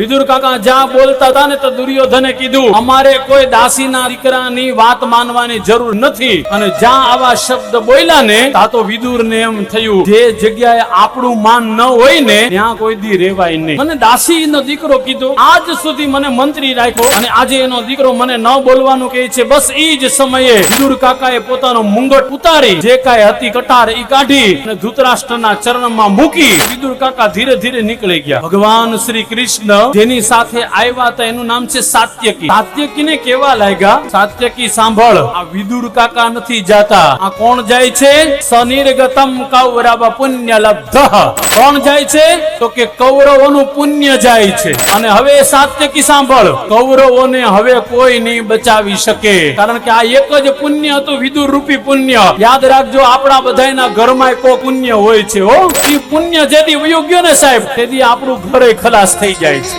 વિદુર કાકા જ્યાં બોલતા હતા ને તો દુર્યોધને કીધું, અમારે કોઈ દાસીના દીકરાની વાત માનવાની જરૂર નથી. અને જ્યાં આવા શબ્દ બોલ્યા ને તા તો વિદુરને એમ થયું, જે જગ્યાએ આપણું માન ન હોય ને, ત્યાં કોઈ દી રેવાય નહીં. મને દાસીનો દીકરો કીધો, આજ સુધી મને મંત્રી રાખ્યો અને આજે એનો દીકરો મને ન બોલવાનું કહે છે. બસ ઈ જ સમયે વિદુર કાકાએ પોતાનો મુંગટ ઉતારી, જે કાંઈ હતી કટાર ઈ કાઢી અને ધૃતરાષ્ટ્રના ચરણમાં મૂકી વિદુર કાકા ધીરે ધીરે નીકળી ગયા. ભગવાન શ્રી કૃષ્ણ જેની સાથે આવ્યા હતા, એનું નામ છે સાત્યકી. સાત્યકીને કેવા લાગ્યા? સાત્યકી, સાંભળ. આ વિદુર કાકા નથી જાતા. આ કોણ જાય છે? સનિર્ગતમ કૌરવ પુણ્ય લબ્ધ કોણ જાય છે? તો કે કૌરવોનું પુણ્ય જાય છે. અને હવે સાત્યકી, સાંભળ. કૌરવોને હવે કોઈ નહીં બચાવી શકે. કારણ કે આ એક જ પુણ્ય હતું, વિદુર રૂપી પુણ્ય. યાદ રાખજો, આપણા બધાના ઘરમાં કો પુણ્ય હોય છે, હો. એ પુણ્ય જેથી વયો ગયો ને સાહેબ, તેથી આપણું ઘરે ખલાસ થઈ જાય છે.